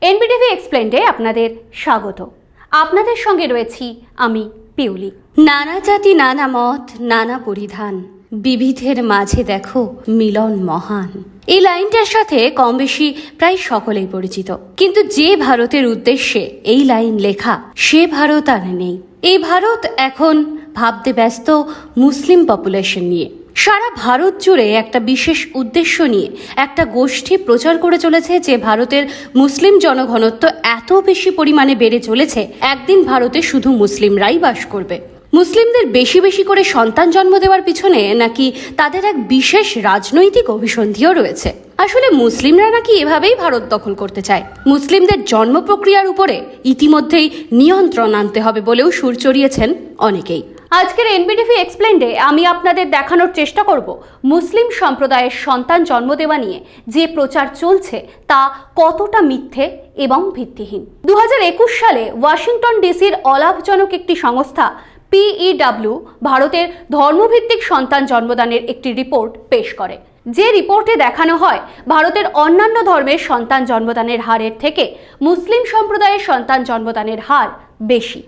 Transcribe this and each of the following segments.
NBTV এক্সপ্লেন্ডে আপনাদের স্বাগত। আপনাদের সঙ্গে রয়েছি আমি পিউলি। নানা জাতি, নানা মত, নানা পরিধান, বিবিধের মাঝে দেখো মিলন মহান। এই লাইনটার সাথে কম বেশি প্রায় সকলেই পরিচিত। কিন্তু যে ভারতের উদ্দেশ্যে এই লাইন লেখা, সে ভারত আর নেই। এই ভারত এখন ভাবতে ব্যস্ত মুসলিম পপুলেশন নিয়ে। সারা ভারত জুড়ে একটা বিশেষ উদ্দেশ্য নিয়ে একটা গোষ্ঠী প্রচার করে চলেছে যে ভারতের মুসলিম জনঘনত্ব এত বেশি পরিমাণে বেড়ে চলেছে, একদিন ভারতে শুধু মুসলিমরাই বাস করবে। মুসলিমদের বেশি বেশি করে সন্তান জন্ম দেওয়ার পিছনে নাকি তাদের এক বিশেষ রাজনৈতিক অভিসন্ধিও রয়েছে। আসলে মুসলিমরা নাকি এভাবেই ভারত দখল করতে চায়। মুসলিমদের জন্ম প্রক্রিয়ার উপরে ইতিমধ্যেই নিয়ন্ত্রণ আনতে হবে বলেও সুর চড়িয়েছেন অনেকেই। আজকের এনবিডিভি এক্সপ্লেন্ডে আমি আপনাদের দেখানোর চেষ্টা করব মুসলিম সম্প্রদায়ের সন্তান জন্ম দেওয়া নিয়ে যে প্রচার চলছে তা কতটা মিথ্যে এবং ভিত্তিহীন। দু হাজার একুশ সালে ওয়াশিংটন ডিসির অলাভজনক একটি সংস্থা পিইডাব্লিউ ভারতের ধর্মভিত্তিক সন্তান জন্মদানের একটি রিপোর্ট পেশ করে। যে রিপোর্টে দেখানো হয়, ভারতের অন্যান্য ধর্মের সন্তান জন্মদানের হারের থেকে মুসলিম সম্প্রদায়ের সন্তান জন্মদানের হার বেশি।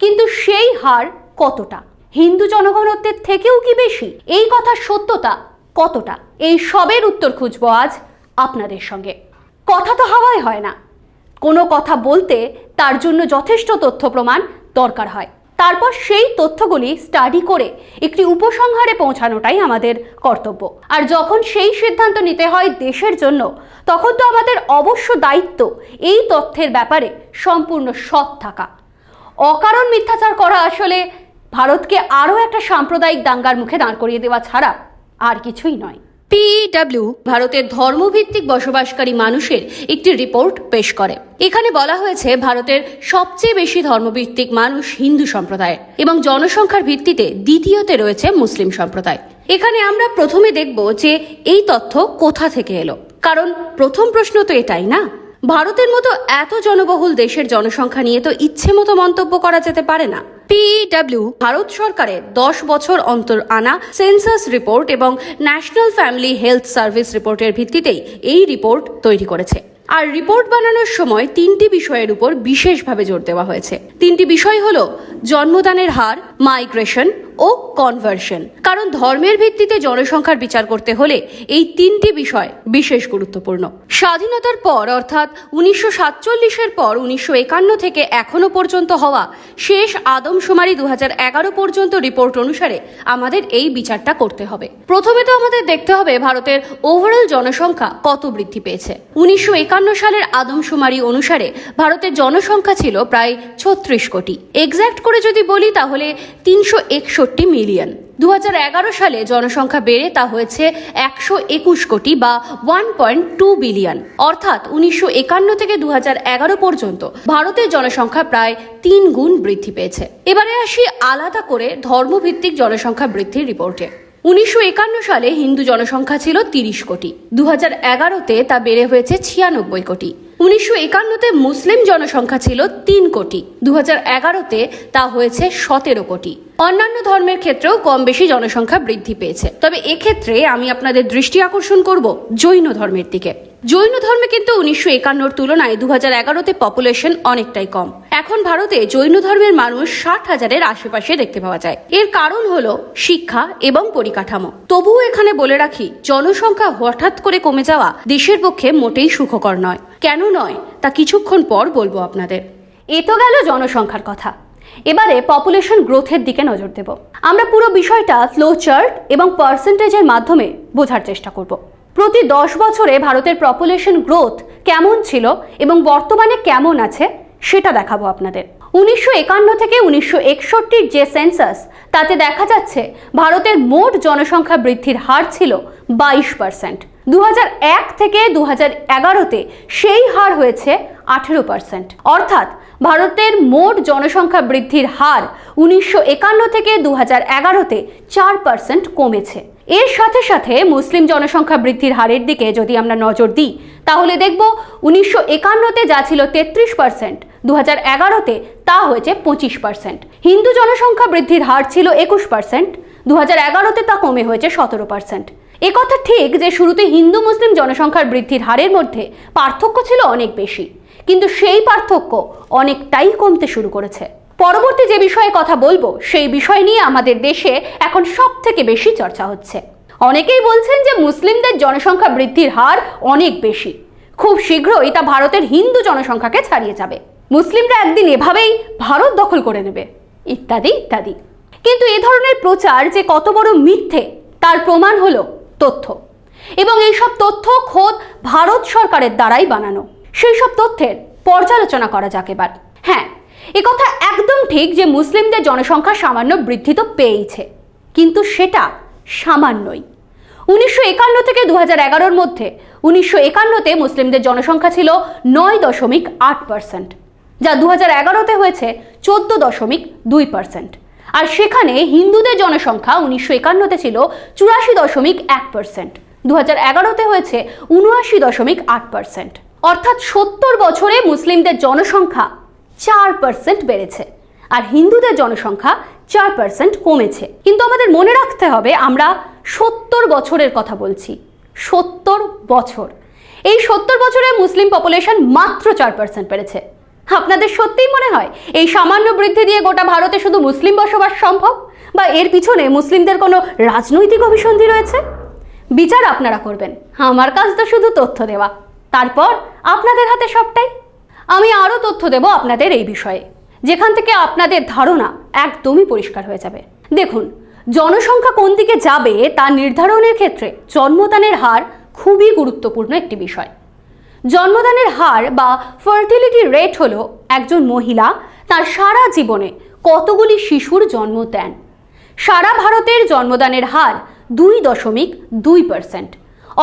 কিন্তু সেই হার কতটা? হিন্দু জনগণত্বের থেকেও কি বেশি? এই কথার সত্যতা কতটা? এই সবের উত্তর খুঁজবো আজ আপনাদের সঙ্গে। কথা তো হাওয়ায় হয় না। কোনো কথা বলতে তার জন্য যথেষ্ট তথ্য প্রমাণ দরকার হয়। তারপর সেই তথ্যগুলি স্টাডি করে একটি উপসংহারে পৌঁছানোটাই আমাদের কর্তব্য। আর যখন সেই সিদ্ধান্ত নিতে হয় দেশের জন্য, তখন তো আমাদের অবশ্য দায়িত্ব এই তথ্যের ব্যাপারে সম্পূর্ণ সৎ থাকা। অকারণ মিথ্যাচার করা আসলে ভারতকে আরও একটা সাম্প্রদায়িক দাঙ্গার মুখে দাঁড় করিয়ে দেওয়া ছাড়া আর কিছুই নয়। পিডব্লিউ ভারতের ধর্মভিত্তিক বসবাসকারী মানুষের একটি রিপোর্ট পেশ করে। এখানে বলা হয়েছে, ভারতের সবচেয়ে বেশি ধর্মভিত্তিক মানুষ হিন্দু সম্প্রদায়ের এবং জনসংখ্যার ভিত্তিতে দ্বিতীয়তে রয়েছে মুসলিম সম্প্রদায়। এখানে আমরা প্রথমে দেখব যে এই তথ্য কোথা থেকে এলো। কারণ প্রথম প্রশ্ন তো এটাই না? ভারতের মতো এত জনবহুল দেশের জনসংখ্যা নিয়ে তো ইচ্ছে মতো মন্তব্য করা যেতে পারে না। পিডব্লিউ ভারত সরকারের দশ বছর অন্তর আনা সেন্সাস রিপোর্ট এবং ন্যাশনাল ফ্যামিলি হেলথ সার্ভিস রিপোর্টের ভিত্তিতেই এই রিপোর্ট তৈরি করেছে। আর রিপোর্ট বানানোর সময় তিনটি বিষয়ের উপর বিশেষভাবে জোর দেওয়া হয়েছে। তিনটি বিষয় হলো জন্মদানের হার মাইগ্রেশন ও কনভার্সন কারণ ধর্মের ভিত্তিতে জনসংখ্যার বিচার করতে হলে এই তিনটি বিষয় বিশেষ গুরুত্বপূর্ণ। স্বাধীনতার পর, অর্থাৎ উনিশশো সাতচল্লিশের পর, উনিশশো একান্ন থেকে এখনও পর্যন্ত হওয়া শেষ আদমশুমারি দু এগারো পর্যন্ত রিপোর্ট অনুসারে আমাদের এই বিচারটা করতে হবে। প্রথমে তো আমাদের দেখতে হবে ভারতের ওভারঅল জনসংখ্যা কত বৃদ্ধি পেয়েছে। উনিশশো একান্ন সালের আদমশুমারি অনুসারে ভারতের জনসংখ্যা ছিল প্রায় ছত্রিশ কোটি। এক্স্যাক্ট করে যদি বলি, তাহলে তিনশো একষট্টি মিলিয়ন। দু সালে জনসংখ্যা বেড়ে তা হয়েছে একশো একুশ কোটি বা ওয়ান পয়েন্ট টু বিলিয়ন। অর্থাৎ উনিশশো একান্ন থেকে দুহাজার এগারো পর্যন্ত ভারতের জনসংখ্যা প্রায় তিন গুণ বৃদ্ধি পেয়েছে। এবারে আসি আলাদা করে ধর্মভিত্তিক জনসংখ্যা বৃদ্ধির রিপোর্টে। উনিশশো একান্ন সালে হিন্দু জনসংখ্যা ছিল তিরিশ কোটি। দু হাজার এগারোতে তা বেড়ে হয়েছে ছিয়ানব্বই কোটি। উনিশশো একান্নতে মুসলিম জনসংখ্যা ছিল তিন কোটি। দু হাজার এগারোতে তা হয়েছে সতেরো কোটি। অন্যান্য ধর্মের ক্ষেত্রেও কম বেশি জনসংখ্যা বৃদ্ধি পেয়েছে। তবে এক্ষেত্রে আমি আপনাদের দৃষ্টি আকর্ষণ করব জৈন ধর্মের দিকে। জৈন ধর্মে কিন্তু উনিশশো একান্নর তুলনায় দু হাজার এগারোতে পপুলেশন অনেকটাই কম। এখন ভারতে জৈন ধর্মের মানুষ ষাট হাজারের আশেপাশে দেখতে পাওয়া যায়। এর কারণ হল শিক্ষা এবং পরিকাঠামো। তবুও এখানে বলে রাখি, জনসংখ্যা হঠাৎ করে কমে যাওয়া দেশের পক্ষে মোটেই সুখকর নয়। কেন নয়? তা কিছুক্ষণ পর বলব আপনাদের। এ তো গেল জনসংখ্যার কথা। এবারে পপুলেশন গ্রোথের দিকে নজর দেব। আমরা পুরো বিষয়টা ফ্লো চার্ট এবং পার্সেন্টেজের মাধ্যমে বোঝার চেষ্টা করব। প্রতি দশ বছরে ভারতের পপুলেশন গ্রোথ কেমন ছিল এবং বর্তমানে কেমন আছে, সেটা দেখাবো আপনাদের। উনিশশো একান্ন থেকে উনিশশো একষট্টির যে সেন্সাস তাতে দেখা যাচ্ছে ভারতের মোট জনসংখ্যা বৃদ্ধির হার ছিল বাইশ পার্সেন্ট দু এক থেকে দু হাজার এগারোতে সেই হার হয়েছে আঠেরো পার্সেন্ট অর্থাৎ ভারতের মোট জনসংখ্যা বৃদ্ধির হার উনিশশো একান্ন থেকে দু হাজার এগারোতে চার পার্সেন্ট কমেছে। এর সাথে সাথে মুসলিম জনসংখ্যা বৃদ্ধির হারের দিকে যদি আমরা নজর দিই, তাহলে দেখব উনিশশো একান্নতে যা ছিল তেত্রিশ পার্সেন্ট দু হাজার এগারোতে তা হয়েছে পঁচিশ পার্সেন্ট। হিন্দু জনসংখ্যা বৃদ্ধির হার ছিল একুশ পার্সেন্ট দু হাজার এগারোতে তা কমে হয়েছে সতেরো পার্সেন্ট। এ কথা ঠিক যে শুরুতে হিন্দু মুসলিম জনসংখ্যার বৃদ্ধির হারের মধ্যে পার্থক্য ছিল অনেক বেশি, কিন্তু সেই পার্থক্য অনেকটাই কমতে শুরু করেছে। পরবর্তী যে বিষয়ে কথা বলব, সেই বিষয় নিয়ে আমাদের দেশে এখন সব থেকে বেশি চর্চা হচ্ছে। অনেকেই বলছেন যে মুসলিমদের জনসংখ্যা বৃদ্ধির হার অনেক বেশি। খুব শীঘ্রই তা ভারতের হিন্দু জনসংখ্যাকে ছাড়িয়ে যাবে। মুসলিমরা একদিন এভাবেই ভারত দখল করে নেবে। ইত্যাদি ইত্যাদি। কিন্তু এ ধরনের প্রচার যে কত বড় মিথ্যে, তার প্রমাণ হলো তথ্য। এবং এইসব তথ্য খোদ ভারত সরকারের দ্বারাই বানানো। সেই সব তথ্যের পর্যালোচনা করা যাক এবার। হ্যাঁ এ কথা একদম ঠিক যে মুসলিমদের জনসংখ্যা সামান্য বৃদ্ধি তো পেয়েছে কিন্তু সেটা সামান্যই। উনিশশো একান্ন থেকে দু হাজার এগারোর মধ্যে উনিশশো একান্নতে মুসলিমদের জনসংখ্যা ছিল নয় দশমিক আট পার্সেন্ট, যা দু হাজার এগারোতে হয়েছে চোদ্দ দশমিক দুই পার্সেন্ট। আর সেখানে হিন্দুদের জনসংখ্যা উনিশশো একান্নতে ছিল চুরাশি দশমিক এক পার্সেন্ট, দু হাজার এগারোতে হয়েছে উনআশি দশমিক আট পার্সেন্ট। অর্থাৎ সত্তর বছরে মুসলিমদের জনসংখ্যা চার পার্সেন্ট বেড়েছে। আর হিন্দুদের জনসংখ্যা চার পার্সেন্ট কমেছে। কিন্তু আমাদের মনে রাখতে হবে, আমরা সত্তর বছরের কথা বলছি। সত্তর বছর। এই সত্তর বছরে মুসলিম পপুলেশন মাত্র চার পার্সেন্ট বেড়েছে। আপনাদের সত্যিই মনে হয়, এই সামান্য বৃদ্ধি দিয়ে গোটা ভারতে শুধু মুসলিম বসবাস সম্ভব? বা এর পিছনে মুসলিমদের কোনো রাজনৈতিক অভিসন্ধি রয়েছে? বিচার আপনারা করবেন। আমার কাজ তো শুধু তথ্য দেওয়া। তারপর আপনাদের হাতে সবটাই। আমি আরও তথ্য দেব আপনাদের এই বিষয়ে। যেখান থেকে আপনাদের ধারণা একদমই পরিষ্কার হয়ে যাবে। দেখুন, জনসংখ্যা কোন দিকে যাবে তা নির্ধারণের ক্ষেত্রে জন্মদানের হার খুবই গুরুত্বপূর্ণ একটি বিষয়। জন্মদানের হার বা ফার্টিলিটি রেট হল একজন মহিলা তার সারা জীবনে কতগুলি শিশুর জন্ম দেন। সারা ভারতের জন্মদানের হার দুই দশমিক দুই পার্সেন্ট।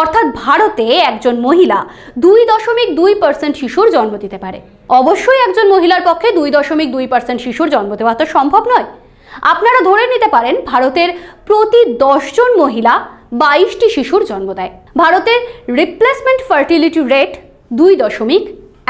অর্থাৎ ভারতে একজন মহিলা দুই দশমিক দুই পার্সেন্ট শিশুর জন্ম দিতে পারে। অবশ্যই একজন মহিলার পক্ষে দুই দশমিক দুই পার্সেন্ট শিশুর জন্ম দেওয়া তো সম্ভব নয়। আপনারা ধরে নিতে পারেন ভারতের প্রতি দশজন মহিলা বাইশটি শিশুর জন্ম দেয়। ভারতের রিপ্লেসমেন্ট ফার্টিলিটি রেট দুই দশমিক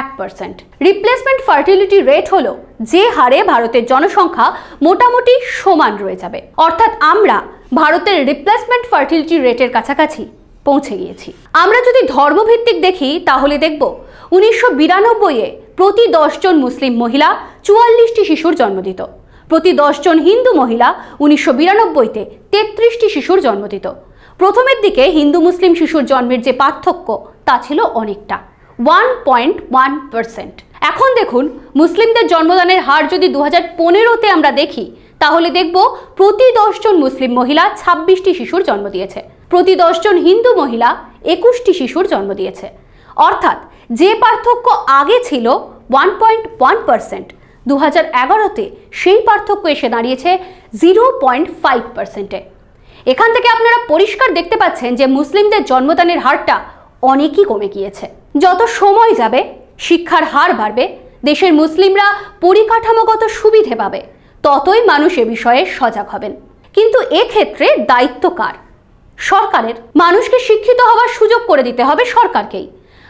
এক পার্সেন্ট। রিপ্লেসমেন্ট ফার্টিলিটি রেট হলো যে হারে ভারতের জনসংখ্যা মোটামুটি সমান রয়ে যাবে। অর্থাৎ আমরা ভারতের রিপ্লেসমেন্ট ফার্টিলিটি রেটের কাছাকাছি পৌঁছে গিয়েছি। আমরা যদি ধর্মভিত্তিক দেখি, তাহলে দেখব উনিশশো বিরানব্বইয়ে প্রতি দশজন মুসলিম মহিলা চুয়াল্লিশটি শিশুর জন্ম দিত। প্রতি দশজন হিন্দু মহিলা উনিশশো বিরানব্বইতে তেত্রিশটি শিশুর জন্ম দিত। প্রথমের দিকে হিন্দু মুসলিম শিশুর জন্মের যে পার্থক্য, তা ছিল অনেকটা ওয়ান পয়েন্ট ওয়ান পার্সেন্ট এখন দেখুন, মুসলিমদের জন্মদানের হার যদি দু হাজার পনেরোতে আমরা দেখি, তাহলে দেখব প্রতি দশজন মুসলিম মহিলা ছাব্বিশটি শিশুর জন্ম দিয়েছে। প্রতি দশজন হিন্দু মহিলা একুশটি শিশুর জন্ম দিয়েছে। অর্থাৎ যে পার্থক্য আগে ছিল ওয়ান পয়েন্ট ওয়ান পার্সেন্ট দু হাজার এগারোতে সেই পার্থক্য এসে দাঁড়িয়েছে জিরো পয়েন্ট ফাইভ পার্সেন্টে এখান থেকে আপনারা পরিষ্কার দেখতে পাচ্ছেন যে মুসলিমদের জন্মদানের হারটা অনেকই কমে গিয়েছে। যত সময় যাবে, শিক্ষার হার বাড়বে, দেশের মুসলিমরা পরিকাঠামোগত সুবিধে পাবে, ততই মানুষ এ বিষয়ে সজাগ হবেন। কিন্তু এক্ষেত্রে দায়িত্ব কার? সরকারের মানুষকে শিক্ষিত হওয়ার সুযোগ করে দিতে হবে সরকারকেই।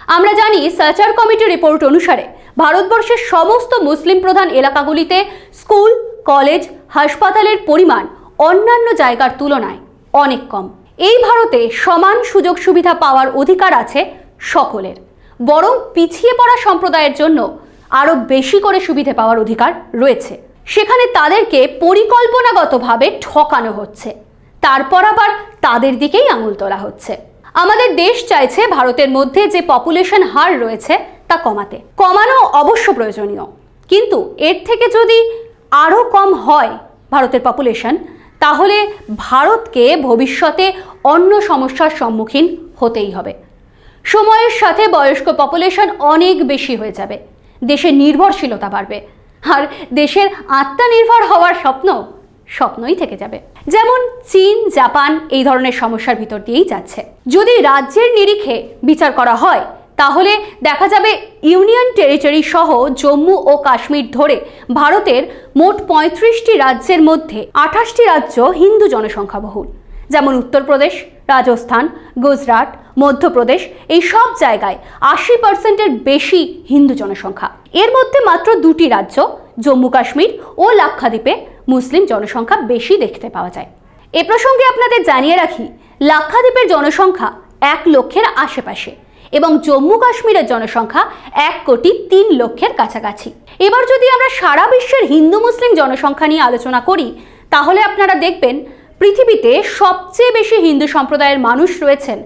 আমরা জানি সার্চার কমিটি রিপোর্ট অনুসারে ভারতবর্ষের সমস্ত মুসলিম প্রধান এলাকাগুলিতে স্কুল, কলেজ, হাসপাতালের পরিমাণ অন্যান্য জায়গার তুলনায় অনেক কম। এই ভারতে সমান সুযোগ সুবিধা পাওয়ার অধিকার আছে সকলের। বরং পিছিয়ে পড়া সম্প্রদায়ের জন্য আরও বেশি করে সুবিধে পাওয়ার অধিকার রয়েছে। সেখানে তাদেরকে পরিকল্পনাগতভাবে ঠকানো হচ্ছে। তারপর আবার তাদের দিকেই আঙুল তোলা হচ্ছে। আমাদের দেশ চাইছে ভারতের মধ্যে যে পপুলেশন হার রয়েছে তা কমাতে। কমানো অবশ্য প্রয়োজনীয়। কিন্তু এর থেকে যদি আরও কম হয় ভারতের পপুলেশন তাহলে ভারতকে ভবিষ্যতে অন্য সমস্যার সম্মুখীন হতেই হবে। সময়ের সাথে বয়স্ক পপুলেশন অনেক বেশি হয়ে যাবে। দেশের নির্ভরশীলতা বাড়বে। আর দেশের আত্মনির্ভর হওয়ার স্বপ্ন স্বপ্নই থেকে যাবে। যেমন চীন, জাপান এই ধরনের সমস্যার ভিতর দিয়েই যাচ্ছে। যদি রাজ্যের নিরিখে বিচার করা হয়, তাহলে দেখা যাবে ইউনিয়ন টেরিটরি সহ জম্মু ও কাশ্মীর ধরে ভারতের মোট পঁয়ত্রিশটি রাজ্যের মধ্যে আঠাশটি রাজ্য হিন্দু জনসংখ্যা বহুল যেমন উত্তরপ্রদেশ, রাজস্থান, গুজরাট, মধ্যপ্রদেশ এই সব জায়গায় আশি পার্সেন্টের বেশি হিন্দু জনসংখ্যা। এর মধ্যে মাত্র দুটি রাজ্য জম্মু কাশ্মীর ও লাক্ষাদ্বীপে মুসলিম জনসংখ্যা বেশি দেখতে পাওয়া যায়। এ প্রসঙ্গে আপনাদের জানিয়ে রাখি, লাক্ষাদ্বীপের জনসংখ্যা এক লক্ষের আশেপাশে এবং জম্মু কাশ্মীরের জনসংখ্যা এক কোটি তিন লক্ষের কাছাকাছি। এবার যদি আমরা সারা বিশ্বের হিন্দু মুসলিম জনসংখ্যা নিয়ে আলোচনা করি, তাহলে আপনারা দেখবেন পৃথিবীতে সবচেয়ে বেশি হিন্দু সম্প্রদায়ের মানুষ রয়েছেন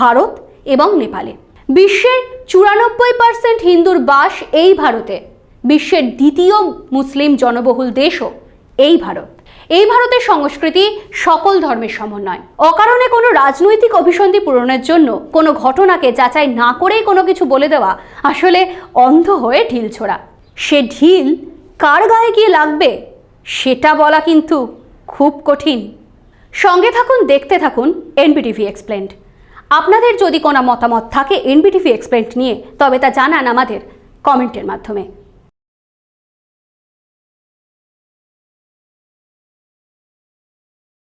ভারত এবং নেপালে। বিশ্বের চুরানব্বই পার্সেন্ট হিন্দুর বাস এই ভারতে। বিশ্বের দ্বিতীয় মুসলিম জনবহুল দেশও এই ভারত। এই ভারতের সংস্কৃতি সকল ধর্মের সমন্বয়। অকারণে কোনো রাজনৈতিক অভিসন্ধি পূরণের জন্য কোনো ঘটনাকে যাচাই না করেই কোনো কিছু বলে দেওয়া আসলে অন্ধ হয়ে ঢিল ছোড়া। সে ঢিল কার গায়ে গিয়ে লাগবে সেটা বলা কিন্তু খুব কঠিন। সঙ্গে থাকুন, দেখতে থাকুন এনবিটিভি এক্সপ্লেন্ড আপনাদের যদি কোনো মতামত থাকে এনবিটিভি এক্সপ্লেন্ট নিয়ে, তবে তা জানান আমাদের কমেন্টের মাধ্যমে।